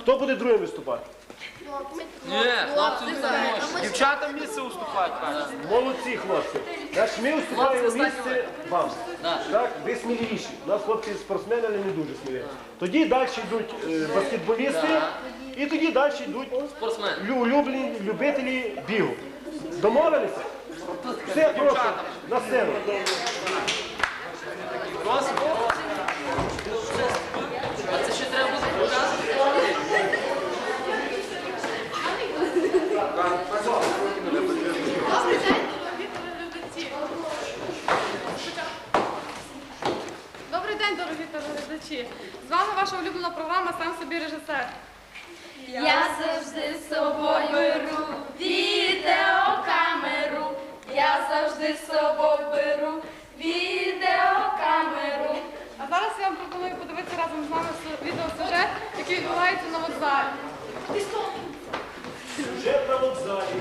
Хто буде другим виступати? Ні, хлопці не можуть. Дівчатам місце уступають, каже. Молодці, хлопці. Значить, ми уступаємо місце вам. Так, ви сміливіші. У нас хлопці спортсмени, але не дуже сміливі. Тоді далі йдуть е, баскетболісти, і тоді далі йдуть Спортсмен. лю- улюблені любителі бігу. Домовилися? Все, прошу, на сцену. А це ще треба буде показувати. Добрий день, дорогі телеглядачі. Добрий день, телеглядачі. З вами ваша улюблена програма Сам собі режисер. Я завжди з собою беру відеокамеру. Я завжди з собою беру відеокамеру. А зараз я вам пропоную подивитися разом з нами су- відеосюжет, який відбувається на вокзалі. Сюжет на вокзалі.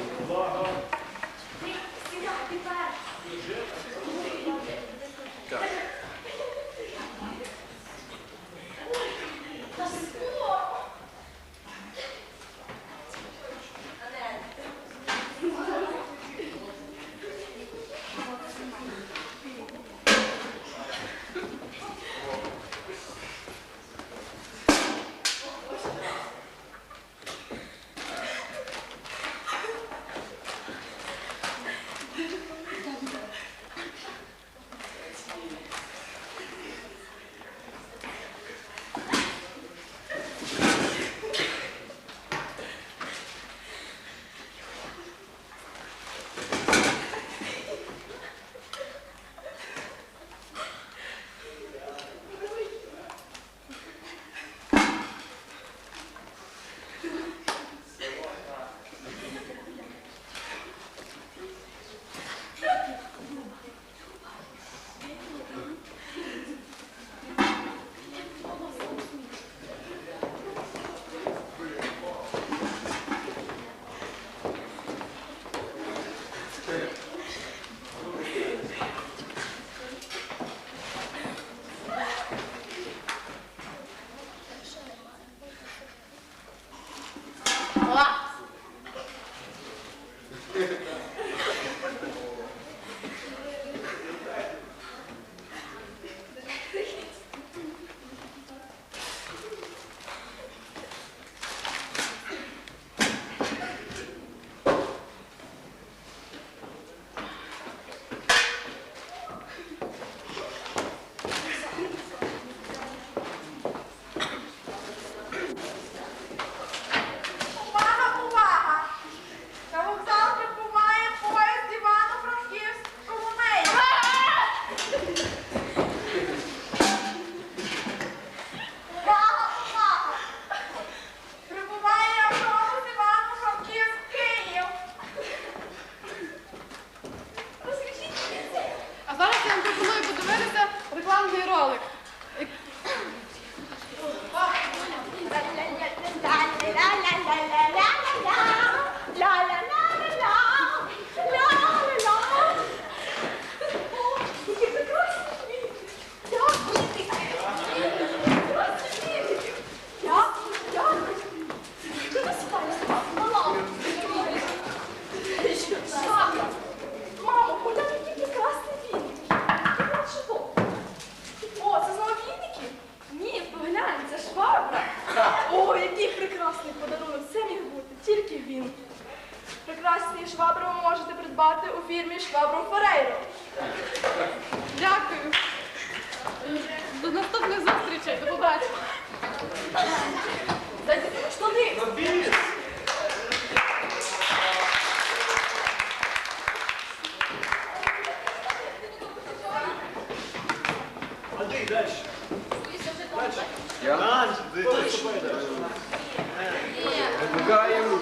Викликаю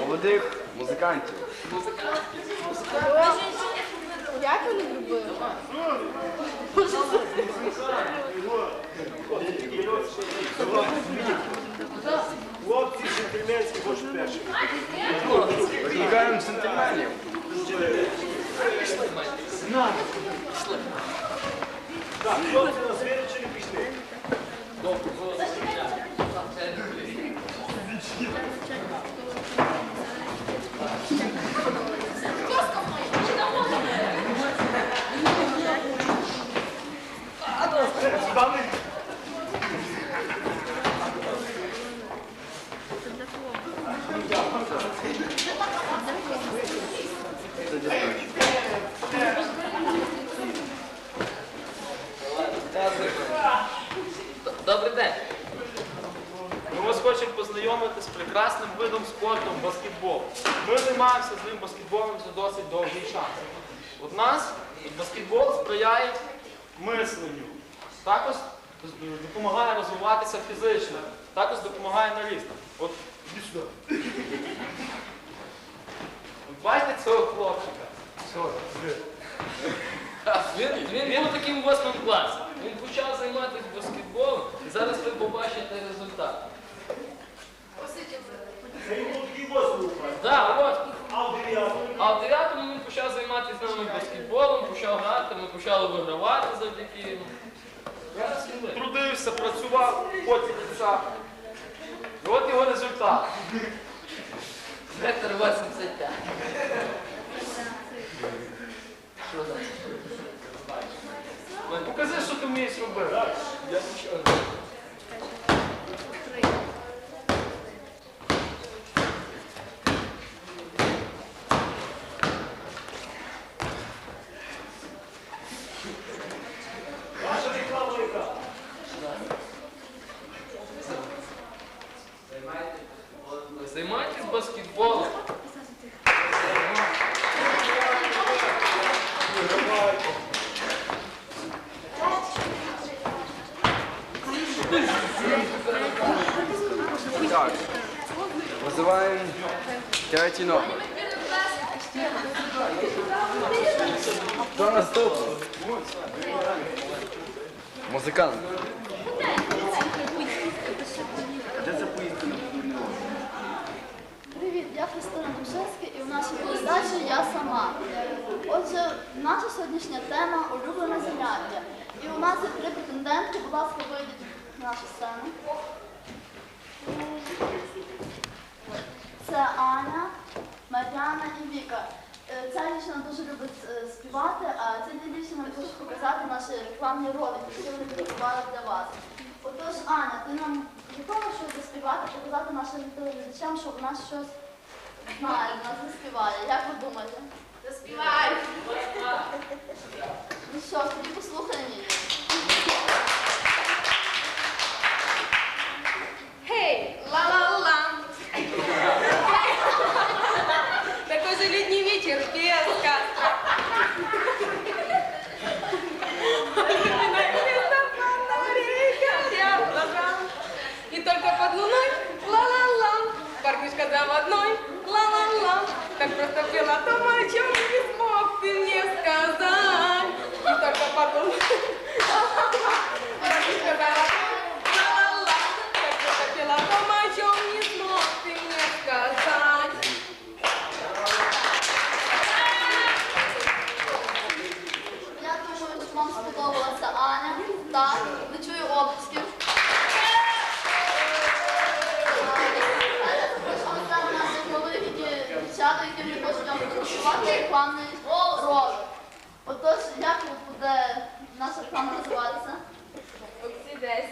молодих музикантів. Як вони зробили? Хлопці, джентльменські, хочуть перші. Викликаємо сентиментів. Так, хлопці нас виручили, пішли. Богдане. Добрий день. Ми вас хочемо познайомити з прекрасним видом спорту баскетбол. Ми займаємося з ним баскетболом вже досить довгий час. От нас баскетбол сприяє мисленню також допомагає розвиватися фізично, також допомагає на рістах. От сюди. От Бачите цього хлопчика? Що? Він, він був таким в восьмому класі. Він почав займатися баскетболом, і зараз ви побачите результат. Це йому такий. Так, от. А в дев'ятому? А в 9-му він почав займатися з нами баскетболом, почав грати, ми почали вигравати завдяки йому. Зараз він виграв. Трудився, працював, потім душа. І от його результат. Метр 85. Що? Покажи, що ти вмієш робити. Я нічого не роблю. Ваша реклама яка? Займайтесь баскетболом. Так, вызываем третий номер. Кто наступний? Музикант. Привіт, я Христина Душевська і в нашій передачі я сама. Отже, наша сьогоднішня тема улюблене заняття. І у нас є три претендентки, будь ласка, вийдіть на нашу сцену. Це Аня, Мар'яна і Віка. Е, Ця дівчина дуже любить е, співати, а ця дівчина хоче показати наші рекламні ролики, які вони підготували для вас. Отож, Аня, ти нам готова щось заспівати, показати нашим телеглядачам, що вона щось знає, вона заспіває. Як ви думаєте? Заспівай! Ну що ж, тоді послухаємо її. Хей, ла-ла-ла. Такой же летний вечер без костра. И только под луной ла-ла-ла. Парнишка заводной ла-ла-ла. Так просто пела то, о чем не смог ты мне сказать. И только под луной Парнишка заводной ла-ла-ла. Так просто пела то, о чем не смог ты мне сказать. Я думаю, що вам сподобалася Аня. Так, не чую облисків. Давайте запрошуємо саме наших малих які дівчата, які не хочуть вам працювати рекламний ролик. Отож, як буде наша реклама називатися? Оксі 10.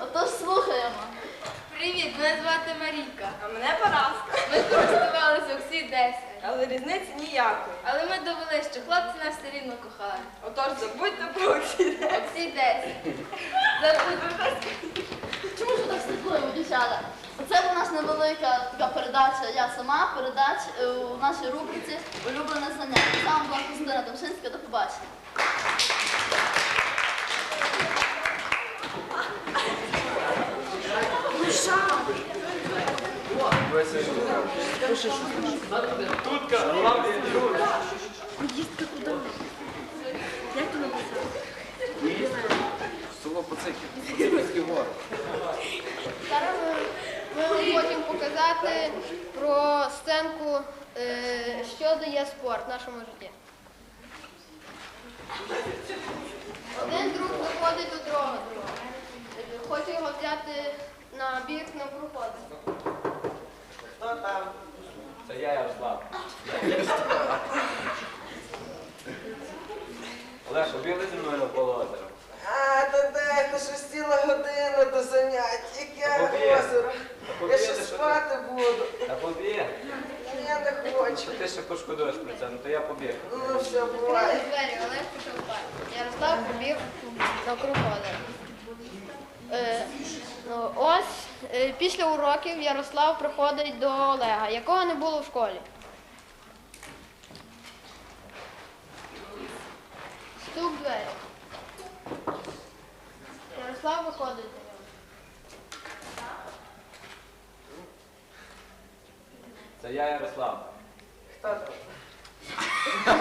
Отож, слухаємо. Привіт, мене звати Марійка. А мене Параска. Ми користувалися Оксі 10. Але різниці ніякої. Але ми довели, що хлопці нас все рівно кохали. Отож, забудьте про Оксі 10. Оксі 10. Забудьте. Чому ж ви так слідкуємо, дівчата? Оце була наша невелика така передача Я сама, передач е, у нашій рубриці Улюблене заняття. Саме була Христина Домшинська. До побачення. Тутка, главний друг. Село Поциків. Поциківські гори. Зараз ми, хочемо показати про сценку, що дає спорт в нашому житті. Один друг заходить до другого друга. Е, Хоче його взяти на бік на проходи. Це я Ярослав. Олег, побігли зі мною навколо озера. А, та дай, то щось ціла година до занять. Яке Побіг. озеро. Я ще що ти? спати буду. Та побіг. Я не хочу. Ти ще пошкодуєш про це, ну то я побіг. Ну, все, Відкрили буває. двері, Олег пішов спати. Ярослав побіг на круг озера. Е, ну, ось е, після уроків Ярослав приходить до Олега, якого не було в школі. Стук двері. Ярослав виходить до нього. Це я Ярослав. Хто там?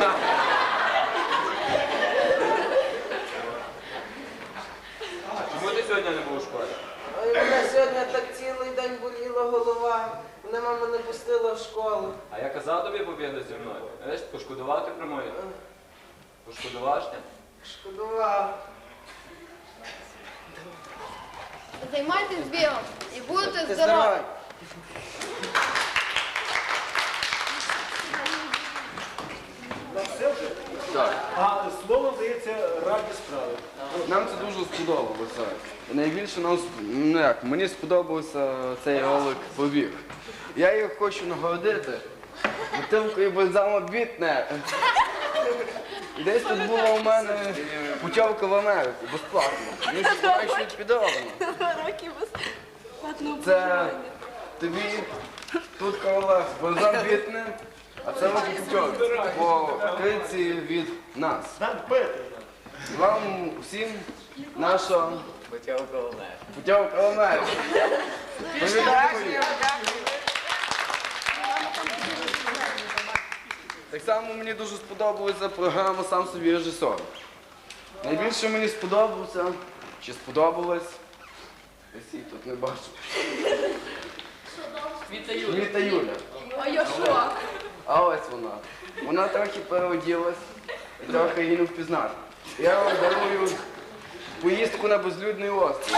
Чому ти сьогодні не був у школі? Ой, мене сьогодні так цілий день боліла голова. Мене мама не пустила в школу. А я казав тобі побігти зі мною. Знаєш, пошкодувати про моє. Пошкодуваш ти? Шкодував. Займайтесь бігом і будете здорові. Так. А слово здається раді справи. Нам це дуже сподобалося. Найбільше нам ну як, мені сподобався цей ролик побіг. Я їх хочу нагородити бутилкою бальзаму бітне. Десь тут була у мене путівка в Америку, безплатно. Ну, що знаєш, що підроблено. Це тобі тут королев бальзам бітне, а це вам путівка по криці від нас. Так, пити. Вам всім наша путівка в Америку. Пам'ятаєте? Так само мені дуже сподобалася програма сам собі режисер. Найбільше мені сподобався, чи сподобалось. Ось її тут не бачу. Віта Юля. Віта Юля. А я що? А ось вона. Вона трохи переоділась і трохи її не впізнати. Я вам дарую поїздку на безлюдний острів.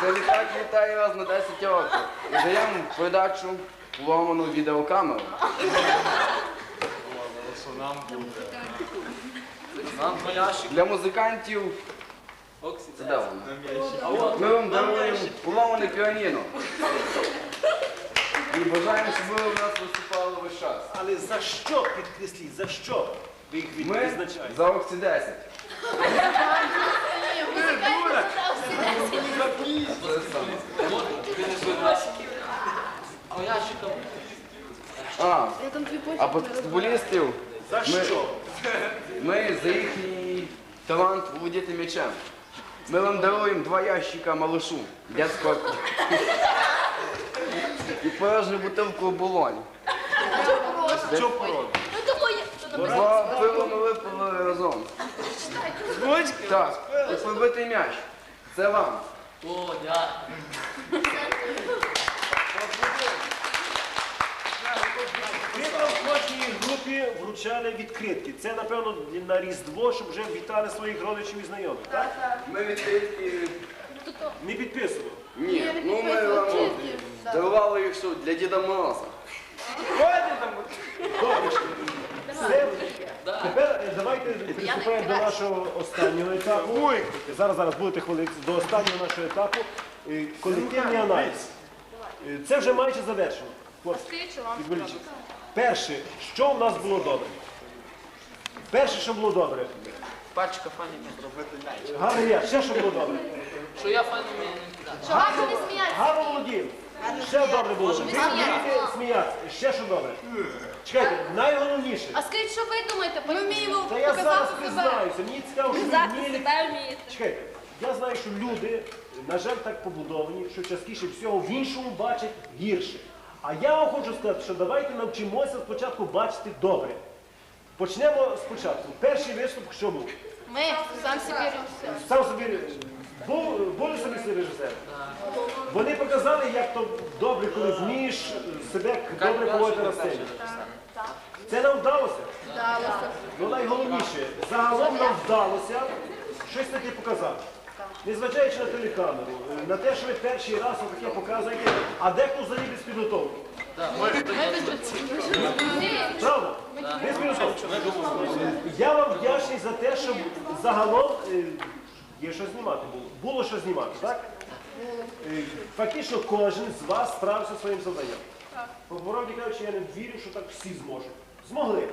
Це літак літає раз на 10 років. І даємо передачу поломану відеокамеру. Нам боящик. Для музикантів це де воно? Ми вам даруємо поломане піаніно. І бажаємо, щоб ви у нас виступали весь час. Але за що підкресліть? За що ви їх Ми за Оксі 10. Це саме. А ящиком. А, а баскетболістів За Ми- що? ми за їхній талант володіти м'ячем. Ми вам даруємо два ящика малышу дядського. І порожню бутилку оболонь. Що пород? Два пиво ми випили разом. Так, і побитий м'яч. Це вам. О, дякую. Ви там в кожній групі вручали відкритки. Це, напевно, на Різдво, щоб вже вітали своїх родичів і знайомих, так? Ми відкриті. Не підписували. Ні, ну ми вам дарували їх що, для Діда Мороза. Все. Тепер е, давайте приступаємо до нашого останнього етапу. Зараз, зараз будете хвилин до останнього нашого етапу. Е, Колективний аналіз. Е, Це вже майже завершено. Хлопці, відволічіться. Перше, що в нас було добре? Перше, що було добре. Пачка фані не Гарний я, ще що було добре. Що я фані не кидаю. Що гарно не сміятися. Гарно володів. Ще добре було. Ви вмієте сміятися. Ще що добре. Чекайте, найголовніше. А скажіть, що ви думаєте? Ми вміємо Та я зараз показати себе. признаюся, мені цікаво, що ви Показати вмієте себе вмієте. Чекайте, я знаю, що люди, на жаль, так побудовані, що частіше всього в іншому бачать гірше. А я вам хочу сказати, що давайте навчимося спочатку бачити добре. Почнемо спочатку. Перший виступ, що був? Ми сам собі режисер. Сам собі був, були собі режисери. Вони показали, як то добре, коли вмієш себе добре поводити на сцені. Це нам вдалося. Вдалося. Ну найголовніше, загалом нам вдалося щось таке показати. Незважаючи на телекамеру, на те, що ви перший раз таке показуєте, а дехто взагалі без підготовки. Правда? Без підготовки. Я вам вдячний за те, що загалом е, є що знімати було. Було що знімати, так? Е, Фактично кожен з вас справився своїм завданням. По правді кажучи, я не вірю, що так всі зможуть. Змогли.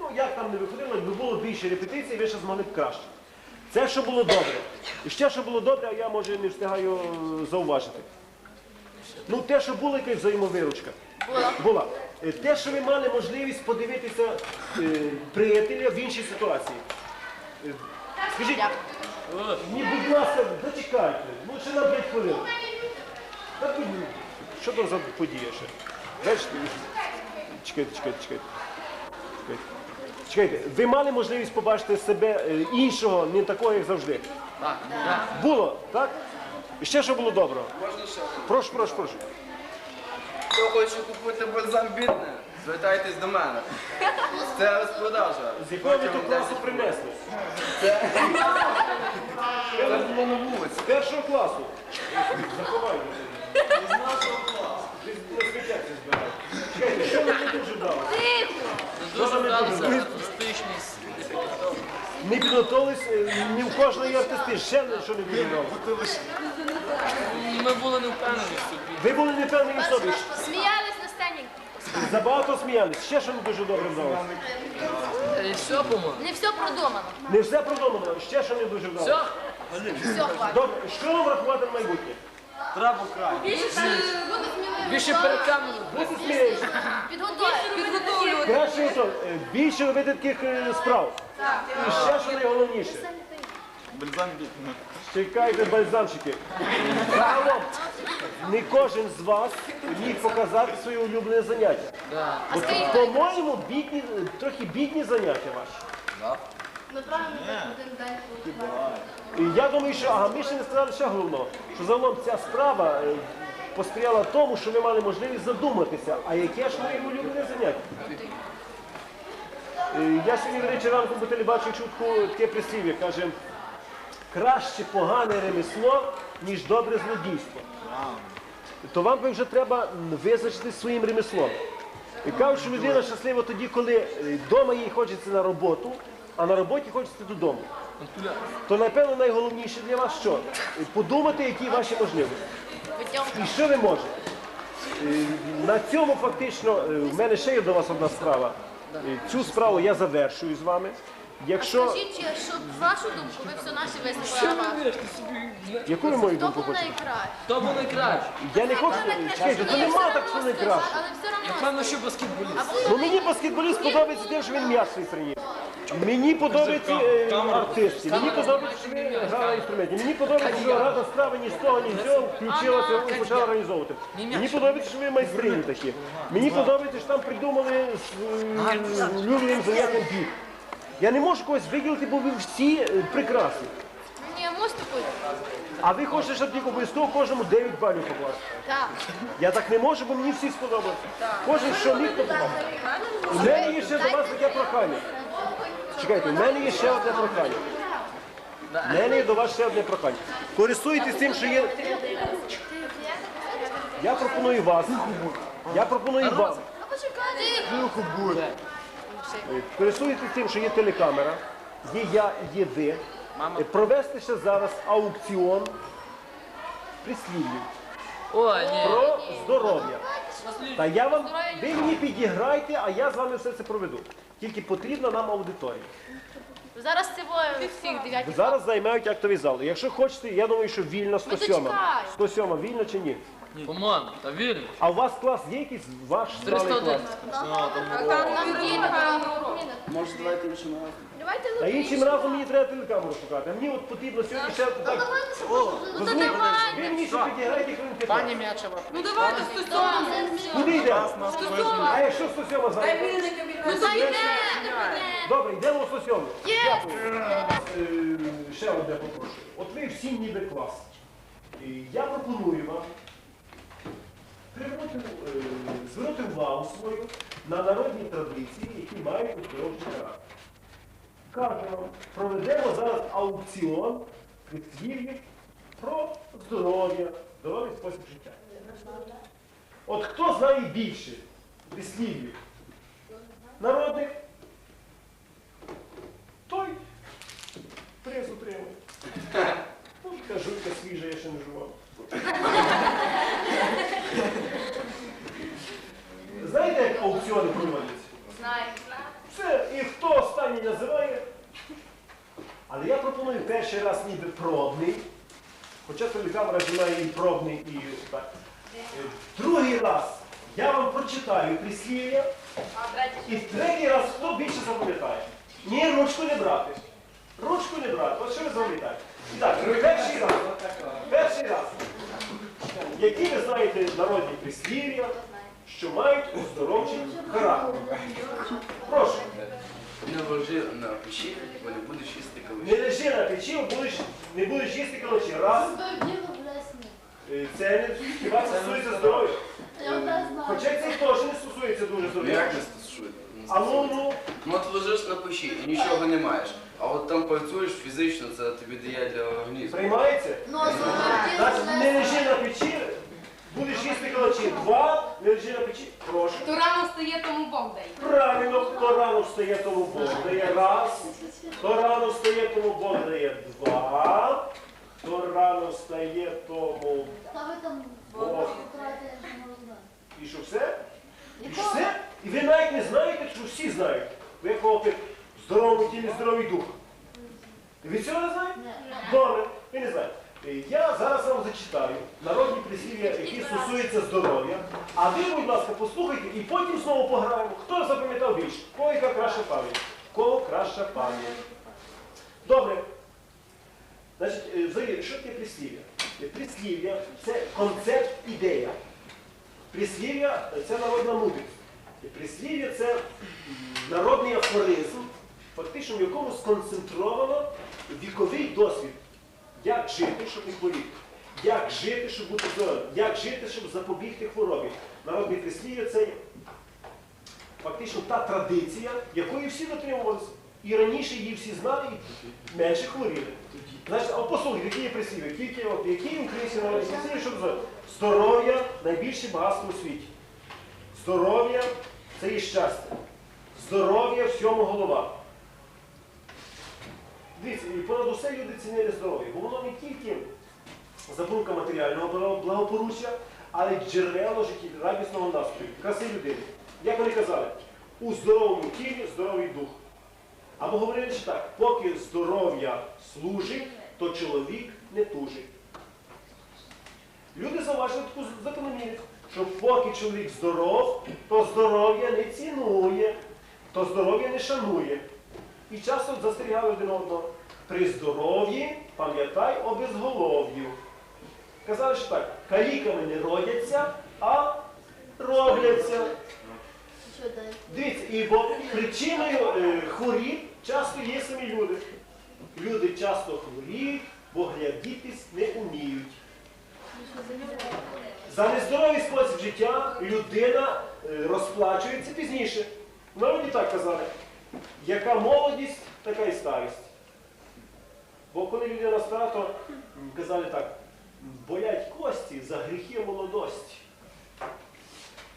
Ну, як там не виходило, якби було більше репетицій, ви ще змогли б краще. Це що було добре. І ще що було добре, я може не встигаю е, зауважити. Ну, те, що була якась взаємовиручка. Була. Е, Те, що ви мали можливість подивитися е, приятеля в іншій ситуації. Е, Скажіть, ні, будь ласка, зачекайте. Ну, ще на 5 хвилин. Та тут, Що то за подія ще? Знаєш, чекайте, чекайте, чекайте. Чекайте. Чекайте, ви мали можливість побачити себе е, іншого, не такого, як завжди? Так, так. Було, так? І ще що було доброго? Можна ще? Прошу, прошу, прошу. Хто хоче купити бальзам бідне, звертайтесь до мене. Це розпродажа. З якого ви Протягом то класу 10 принесли? Це було на вулиці. З першого класу. Заховайте. З нашого класу. Ти на сміття це збирав. Чекайте, що мені дуже вдалося? Дуже не вдалося дуже? артистичність. Не підготовились, е, ні в кожної артисти, ще що не підготовились. Ми були не впевнені в собі. Ви були не певні в собі. Сцені. Забагато сміялись. Ще що не дуже добре вдалося. І все, по-моєму. Не все продумано. Не все продумано, ще що не дуже вдалося. Все? Все хватить. Добре, що вам врахувати на майбутнє? Більше перед камерою. Будьте смієш. Підготовлювати. Краще то, е, більше робити таких е, справ. І ще що найголовніше. Чекайте, бальзамчики. Загалом, не кожен з вас міг показати своє улюблене заняття. Да. Бо, По-моєму, бідні, трохи бідні заняття ваші. Ми правильно так один день І я думаю, що ага, ми ще не сказали ще головного, що загалом ця справа е, посприяла тому, що ви мали можливість задуматися, а яке ж моє улюблене заняття. Е, Я сьогодні, до речі, ранку по телебаченню чув таку- таке прислів'я, каже, краще погане ремесло, ніж добре злодійство. То вам вже треба визначити своїм ремеслом. І кажуть, що людина щаслива тоді, коли вдома їй хочеться на роботу, а на роботі хочеться додому. То напевно найголовніше для вас що? Е, Подумати, які ваші можливості. І що ви можете? Е, На цьому фактично е, в мене ще є до вас одна справа. Е, Цю справу я завершую з вами. Якщо Скажіть, що вашу думку, ви все наші висловили. яку ви мою Хто думку був хочете? Хто був найкращий? Я не хочу. Чекайте, то нема так, що найкраще. Але все одно. Певно, що баскетболіст. Ну мені баскетболіст подобається тим, що він м'яч свій приніс. Мені подобаються е, артисти, мені подобається, що ви грали на інструменті. Мені подобається, що рада справи ні з того, ні з цього включилася і почала організовувати. Мені подобається, що ви майстрині такі. Мені подобається, що там придумали з е, улюбленим заняттям біг. Я не можу когось виділити, бо ви всі е, прекрасні. Ні, мостику. А ви хочете, щоб тільки обов'язково кожному 9 балів покласти. Так. Я так не можу, бо мені всі сподобалися. Кожен, що міг, то поклав. У мене є ще до вас таке прохання. Чекайте, у мене є ще одне прохання. У мене є до вас ще одне прохання. Користуйтесь тим, що є. Я пропоную вас. Я пропоную вам. Е, Користуйтесь тим, що є телекамера, є я, є ви. Провести ще зараз аукціон прислів'їв Ой, ні. про здоров'я. Та я вам, ви мені підіграйте, а я з вами все це проведу. Тільки потрібна нам аудиторія. Зараз це всіх дев'ятих. Зараз займають актовий зал. Якщо хочете, я думаю, що вільно 107. дочекаємо. 107 вільно чи ні? По-моєму, та вірно. А у вас клас є якийсь ваш сталий клас? 311. Нам. Може, давайте іншим разом. Давайте Та іншим разом мені треба телекамеру шукати. А мені от потрібно сьогодні ще так. Розумієте, ви мені ще підіграйте хвилин 15. Ну давайте стосовно. Куди йдемо? А якщо 107 зараз? Ну зайде. Добре, йдемо в 107. Дякую. Е, Ще одне попрошу. От ви всі ніби клас. І я пропоную вам звернути увагу свою на народні традиції, які мають оздоровчий характер. Кажемо, проведемо зараз аукціон прислів'їв про здоров'я, здоровий спосіб життя. От хто знає більше прислів'їв народних, той приз отримує. Ну, така жуйка свіжа, я ще не жував. Знаєте, як аукціони проводяться? Знаю. Все, і хто останній називає. Але я пропоную перший раз ніби пробний, хоча телекамера знімає і пробний, і так. Другий раз я вам прочитаю прислів'я, і третій раз хто більше запам'ятає? Ні, ручку не брати. Ручку не брати. От що ви запам'ятаєте? І так, перший раз. Перший раз. Які ви знаєте народні прислів'я, що мають оздоровчий характер? Прошу. Не ложи на печі, бо не будеш їсти Не лежи на печі, будеш, не будеш їсти калачі. Раз. Е, Це не хіба це стосується здоров'я. Я не знаю. Хоча це теж не стосується дуже Ну здоров'я. як не стосується? А ну, ну, Ну от лежиш на печі і нічого не маєш. А от там працюєш фізично, це тобі дає для організму. приймається? Ну, Значить, не лежи на печі, будеш їсти калачі. Два, не лежи на печі. Прошу. Хто рано встає, тому Бог дає. Правильно, хто рано встає, тому Бог дає раз. Хто рано встає, тому Бог дає два. Хто рано встає, тому Та ви там Бог. І що все? І Якого? все? І ви навіть не знаєте, що всі знають. Ви в здоровому тілі здоровий дух. Ви цього не знаєте? Добре, ви не знаєте. Е, Я зараз вам зачитаю народні прислів'я, які стосуються здоров'я. А ви, будь ласка, послухайте і потім знову пограємо. Хто запам'ятав більше? Кого яка краща пам'ять? Кого краща пам'ять? Добре. Значить, е, що таке прислів'я? Е, Прислів'я це концепт ідея. Прислів'я це народна мудрість. Прислів'я це народний афоризм, фактично в якому сконцентровано віковий досвід. Як жити, щоб не хворіти, як жити, щоб бути здоровим, як жити, щоб запобігти хворобі. Народне прислів'я це фактично та традиція, якої всі дотримувалися. І раніше її всі знали і менше хворіли. Значить, а послухайте, які є прислів'я, тільки от які українські народні прислів'я, щоб. Здоров'я найбільше багатство у світі. Здоров'я це і щастя. Здоров'я всьому голова. Дивіться, і понад усе люди цінили здоров'я, бо воно не тільки забрука матеріального благополуччя, але й джерело життя, радісного настрою, краси людини. Як вони казали, у здоровому тілі здоровий дух. Або говорили ще так, поки здоров'я служить, то чоловік не тужить. Люди зауважили таку закономірність, що поки чоловік здоров, то здоров'я не цінує, то здоров'я не шанує. І часто застерігали один одного. При здоров'ї пам'ятай об безголов'ю. Казали, що так, каліками не родяться, а робляться. Дивіться, і бо причиною е, хворіб часто є самі люди. Люди часто хворіють, бо глядітись не вміють. За нездоровий спосіб життя людина е, розплачується пізніше. Народі так казали, яка молодість, така і старість. Бо коли людина стара, то казали так, болять кості за гріхи молодості.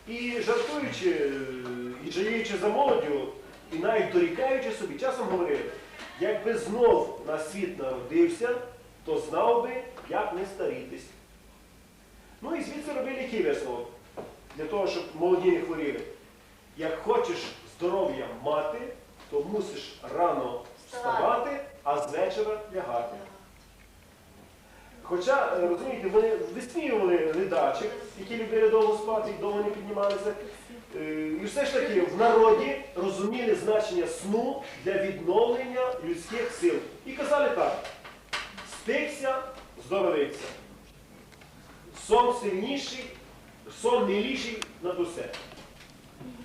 І жартуючи, і жаліючи за молоддю, і навіть дорікаючи собі, часом говорили, якби знов на світ народився, то знав би, як не старітись. Ну і звідси робили висновок, для того, щоб молоді не хворіли. Як хочеш здоров'я мати, то мусиш рано вставати, а з вечора лягати. Хоча, е, розумієте, вони висміювали ледачих, які любили довго спати і довго не піднімалися. Е, І все ж таки в народі розуміли значення сну для відновлення людських сил. І казали так: стикся, здоровиться. Сон сильніший, сон миліший над усе.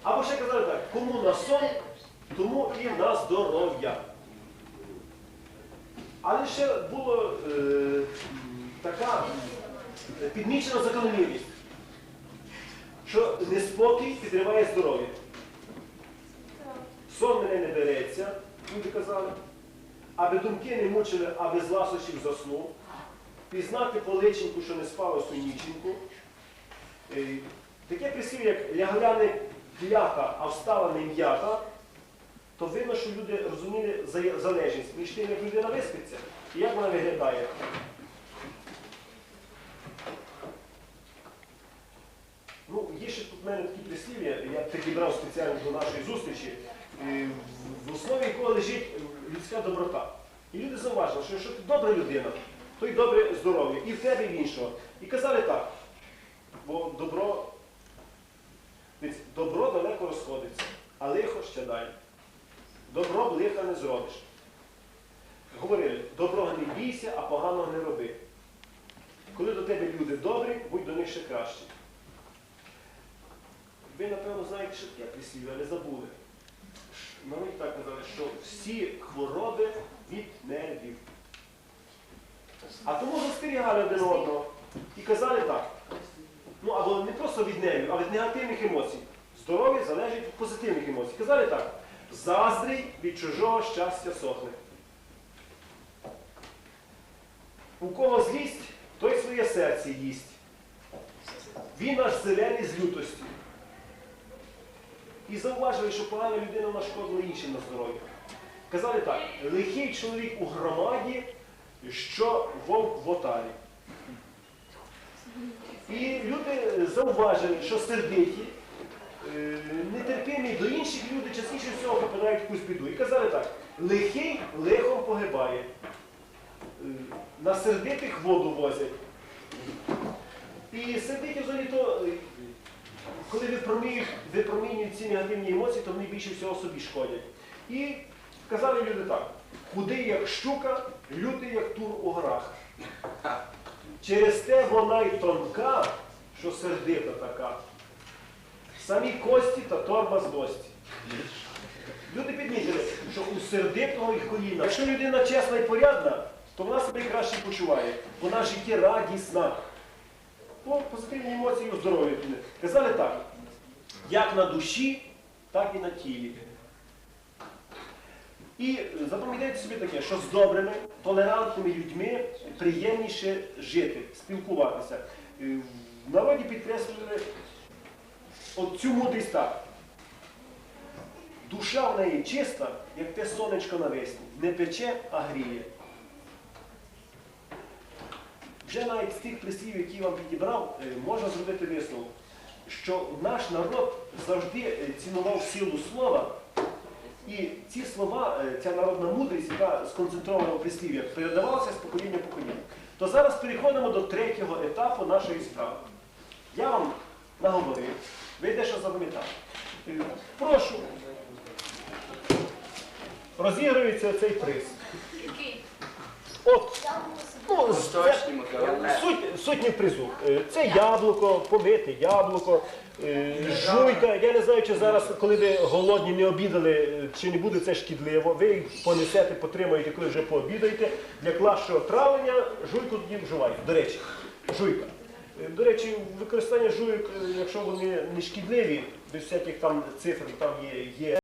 Або ще казали так, кому на сон, тому і на здоров'я. Але ще була е, така підмічена закономірність, що неспокій підриває здоров'я. Сон мене не береться, люди казали, аби думки не мучили, аби з ласощів заснув, пізнати по личинку, що не спало всю ніченьку. Е, Таке прислів'я, як лягляне пляха, а встала не м'ята, то видно, що люди розуміли за- залежність між тим, як людина виспиться і як вона виглядає. Ну, є ще тут в мене такі прислів'я, я підібрав спеціально до нашої зустрічі, е, в основі якого лежить людська доброта. І люди зауважили, що якщо ти добра людина, то й добре здоров'я, і в тебе, і в іншого. І казали так, бо добро, добро далеко розходиться, а лихо ще далі. Добро лиха не зробиш. Говорили, доброго не бійся, а поганого не роби. Коли до тебе люди добрі, будь до них ще краще. Ви, напевно, знаєте, що таке прислів'я, але забули. Мені так казали, що всі хвороби від нервів. А тому застерігали один одного і казали так. Ну, або не просто від нервів, а від негативних емоцій. Здоров'я залежить від позитивних емоцій. Казали так. Заздрий від чужого щастя сохне. У кого злість, той своє серце їсть. Він аж зелений з лютості. І зауважили, що погана людина нашкодила іншим на здоров'я. Казали так, лихий чоловік у громаді, що вовк в отарі. І люди зауважили, що сердиті, нетерпимі до інших люди частіше всього попадають в якусь біду. І казали так, лихий лихом погибає. Е, На сердитих воду возять. І сердиті взагалі то, е, коли випромінюють ці негативні емоції, то вони більше всього собі шкодять. І казали люди так, худий як щука, лютий як тур у горах. Через те вона й тонка, що сердита така. Самі кості та торба злості. Люди підмітили, що у сердитого і коліна. Якщо людина чесна і порядна, то вона себе краще почуває. Вона житті радісна. Ну, позитивні емоції у здоров'ї. Казали так, як на душі, так і на тілі. І запам'ятайте собі таке, що з добрими, толерантними людьми приємніше жити, спілкуватися. Е, В народі підкреслювали от цю мудрість так. Душа в неї чиста, як те сонечко навесні. Не пече, а гріє. Вже навіть з тих прислів, які я вам підібрав, е, можна зробити висновок, що наш народ завжди е, цінував силу слова, і ці слова, е, ця народна мудрість, яка сконцентрована в прислів'ях, передавалася з покоління покоління. То зараз переходимо до третього етапу нашої справи. Я вам наговорив, ви дещо запам'ятали. Е, Прошу. Розігрується цей приз. От, ну, це, суть, сутні призу. Е, Це яблуко, помите яблуко, е, жуйка. Я не знаю, чи зараз, коли ви голодні не обідали, е, чи не буде це шкідливо. Ви їх понесете, потримаєте, коли вже пообідаєте. Для кращого травлення жуйку тоді вживають. До речі, жуйка. До речі, використання жуйок, е, якщо вони не шкідливі, без всяких там цифр, там є, є